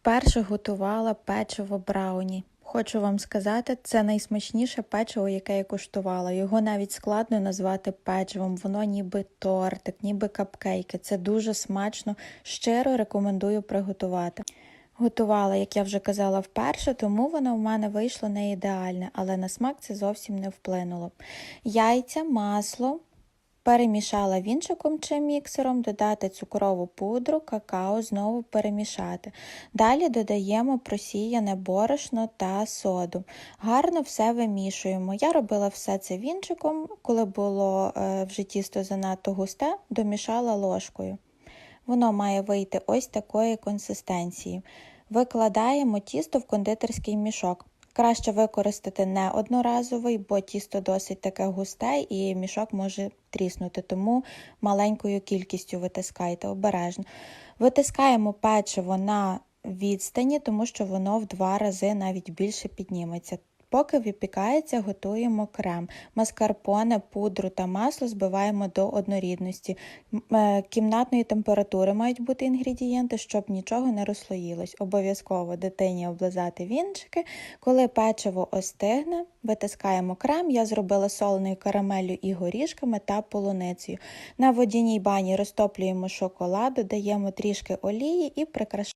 Вперше готувала печиво брауні. Хочу вам сказати, це найсмачніше печиво, яке я куштувала. Його навіть складно назвати печивом. Воно ніби тортик, ніби капкейки. Це дуже смачно. Щиро рекомендую приготувати. Готувала, як я вже казала, вперше, тому воно в мене вийшло не ідеальне, але на смак це зовсім не вплинуло. Яйця, масло, Перемішала вінчиком чи міксером, додати цукрову пудру, какао, знову перемішати. Далі додаємо просіяне борошно та соду. Гарно все вимішуємо. Я робила все це вінчиком, коли було е, вже тісто занадто густе, домішала ложкою. Воно має вийти ось такої консистенції. Викладаємо тісто в кондитерський мішок. Краще використати не одноразовий, бо тісто досить таке густе і мішок може тріснути, тому маленькою кількістю витискайте обережно. Витискаємо печиво на відстані, тому що воно в два рази навіть більше підніметься. Поки випікається, готуємо крем. Маскарпоне, пудру та масло збиваємо до однорідності. Е, Кімнатної температури мають бути інгредієнти, щоб нічого не розслоїлось. Обов'язково дитині облизати вінчики. Коли печиво остигне, витискаємо крем. Я зробила соленою карамеллю і горішками та полуницею. На водяній бані розтоплюємо шоколад, додаємо трішки олії і прикрашаємо.